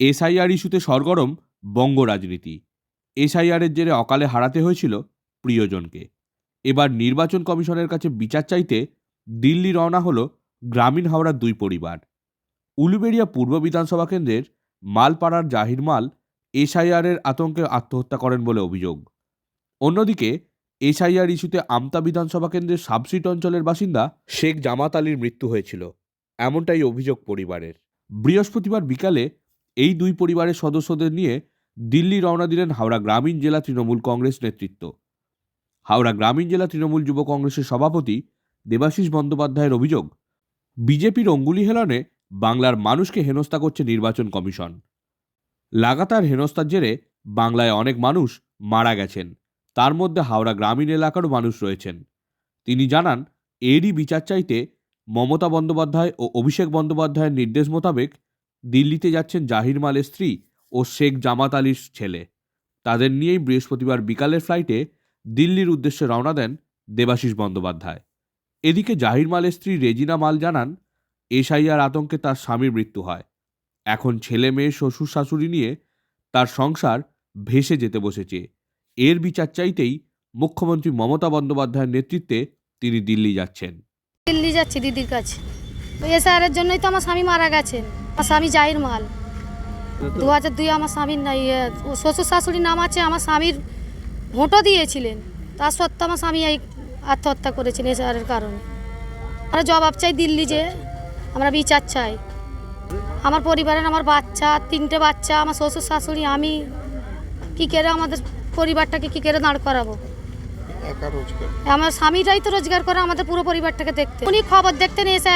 SIR ইস্যুতে সরগরম বঙ্গ রাজনীতি। এসআইআরের জেরে অকালে হারাতে হয়েছিল প্রিয়জনকে। এবার নির্বাচন কমিশনের কাছে বিচার চাইতে দিল্লি রওনা হল গ্রামীণ হাওড়ার দুই পরিবার। উলুবেড়িয়া পূর্ব বিধানসভা কেন্দ্রের মালপাড়ার জাহির মাল এসআইআরের আতঙ্কে আত্মহত্যা করেন বলে অভিযোগ। অন্যদিকে, এসআইআর ইস্যুতে আমতা বিধানসভা কেন্দ্রের সাবসিট অঞ্চলের বাসিন্দা শেখ জামাত আলীর মৃত্যু হয়েছিল। এমনটাই অভিযোগ পরিবারের। বৃহস্পতিবার বিকালে এই দুই পরিবারের সদস্যদের নিয়ে দিল্লি রওনা দিলেন হাওড়া গ্রামীণ জেলা তৃণমূল কংগ্রেস নেতৃত্ব। হাওড়া গ্রামীণ জেলা তৃণমূল যুব কংগ্রেসের সভাপতি দেবাশিস বন্দ্যোপাধ্যায়ের অভিযোগ বিজেপির অঙ্গুলি হেলনে বাংলার মানুষকে হেনস্থা করছে নির্বাচন কমিশন। লাগাতার হেনস্থার জেরে বাংলায় অনেক মানুষ মারা গেছেন। তার মধ্যে হাওড়া গ্রামীণ এলাকারও মানুষ রয়েছেন। তিনি জানান, এরই বিচার চাইতে মমতা বন্দ্যোপাধ্যায় ও অভিষেক বন্দ্যোপাধ্যায়ের নির্দেশ মোতাবেক দিল্লিতে যাচ্ছেন জাহির মালের স্ত্রী ও শেখ জামাত আলীর ছেলে। তাদের নিয়েই বৃহস্পতিবার বিকালের ফ্লাইটে দিল্লির উদ্দেশ্যে রওনা দেন দেবাশিস বন্দ্যোপাধ্যায়। এদিকে জাহির মালের স্ত্রী রেজিনা মাল জানান, এসআইআর আতঙ্কে তার স্বামীর মৃত্যু হয়। এখন ছেলে, মেয়ে, শ্বশুর, শাশুড়ি নিয়ে তার সংসার ভেসে যেতে বসেছে। এর বিচার চাইতেই মুখ্যমন্ত্রী মমতা বন্দ্যোপাধ্যায়ের নেতৃত্বে তিনি দিল্লি যাচ্ছেন। দিল্লি যাচ্ছি দিদির কাছে। এসআরের জন্যই তো আমার স্বামী মারা গেছেন। আমার স্বামী জাহির মাল দু হাজার দুই আমার স্বামীর না ইয়ে ও শ্বশুর শাশুড়ির নাম আছে আমার স্বামীর ভোটও দিয়েছিলেন। তার সত্ত্বেও আমার স্বামী এই আত্মহত্যা করেছেন এসআরের কারণে। আমরা জবাব চাই দিল্লি যে আমরা বিচার চাই। আমার পরিবারের আমার বাচ্চা তিনটে বাচ্চা আমার শ্বশুর শাশুড়ি আমি কী করে আমাদের পরিবারটাকে কী করে দাঁড় করাবো? আমার স্বামীরাই তো রোজগার করে আমাদের পুরো পরিবারটাকে দেখতে। উনি খবর দেখতেন এসে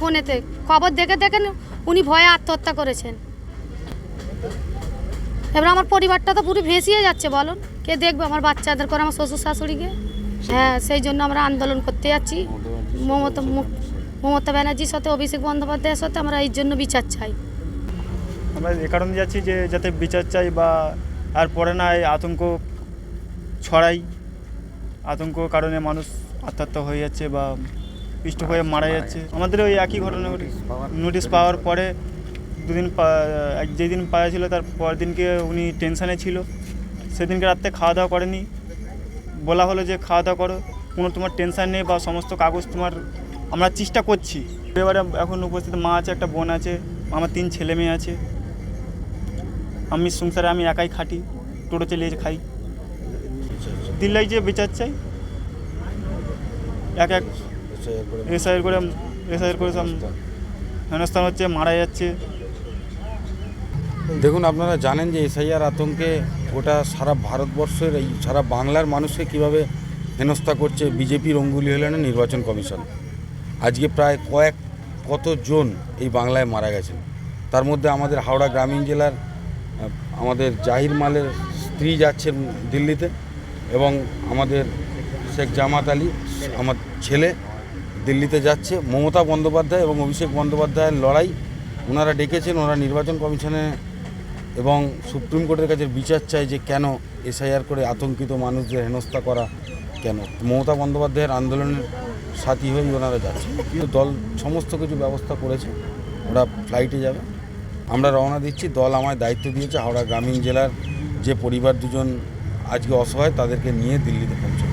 ফোনেতে। খবর দেখে দেখেন উনি ভয়ে আত্মহত্যা করেছেন। এবার আমার পরিবারটা তো পুরো ভেসিয়ে যাচ্ছে, বলুন। কে দেখবে? আমার বাচ্চাদের করে আমার শ্বশুর শাশুড়িকে। হ্যাঁ সেই জন্য আমরা আন্দোলন করতে যাচ্ছি। মমতা মমতা ব্যানার্জির সাথে, অভিষেক বন্দ্যোপাধ্যায়ের সাথে আমরা এই জন্য বিচার চাই। আমরা এ কারণে যাচ্ছি যে, যাতে বিচার চাই বা আর পরে না এই আতঙ্ক ছড়াই। আতঙ্ক কারণে মানুষ আত্মহত্যা হয়ে যাচ্ছে বা পিষ্ট হয়ে মারা যাচ্ছে। আমাদের ওই একই ঘটনা ঘটে নোটিশ পাওয়ার পরে দুদিন যেদিন পাওয়া ছিল তার পরের দিনকে উনি টেনশানে ছিল। সেদিনকে রাত্রে খাওয়া দাওয়া করেনি। বলা হলো যে খাওয়া দাওয়া করো, কোনো তোমার টেনশান নেই বা সমস্ত কাগজ তোমার আমরা চেষ্টা করছি। এবারে এখন উপস্থিত মা আছে, একটা বোন আছে, আমার তিন ছেলে মেয়ে আছে। আমি সংসারে আমি একাই খাটি, টোটো চালিয়ে খাই। দিল্লাই যে বিচার চাই, এক এক এসআইয়ের করে এসআইয়ের করে হেনস্থান হচ্ছে মারা যাচ্ছে। দেখুন আপনারা জানেন যে এসআইআর আতঙ্কে ওটা সারা ভারতবর্ষের এই সারা বাংলার মানুষকে কীভাবে হেনস্থা করছে বিজেপির অঙ্গুলি হলেন নির্বাচন কমিশন। আজকে প্রায় কয়েক কতজন এই বাংলায় মারা গেছেন। তার মধ্যে আমাদের হাওড়া গ্রামীণ জেলার আমাদের জাহির মালের স্ত্রী যাচ্ছেন দিল্লিতে এবং আমাদের শেখ জামাত আলী আমার ছেলে দিল্লিতে যাচ্ছে। মমতা বন্দ্যোপাধ্যায় এবং অভিষেক বন্দ্যোপাধ্যায়ের লড়াই ওনারা ডেকেছেন, ওনারা নির্বাচন কমিশনে এবং সুপ্রিম কোর্টের কাছে বিচার চায় যে কেন এসআইআর করে আতঙ্কিত মানুষদের হেনস্থা করা কেন? মমতা বন্দ্যোপাধ্যায়ের আন্দোলনের সাথী হয়েই ওনারা যাচ্ছে কিন্তু দল সমস্ত কিছু ব্যবস্থা করেছে, ওরা ফ্লাইটে যাবে। আমরা রওনা দিচ্ছি, দল আমায় দায়িত্ব দিয়েছে, হাওড়া গ্রামীণ জেলার যে পরিবার দুজন আজকে অসহায় তাদেরকে নিয়ে দিল্লিতে পৌঁছে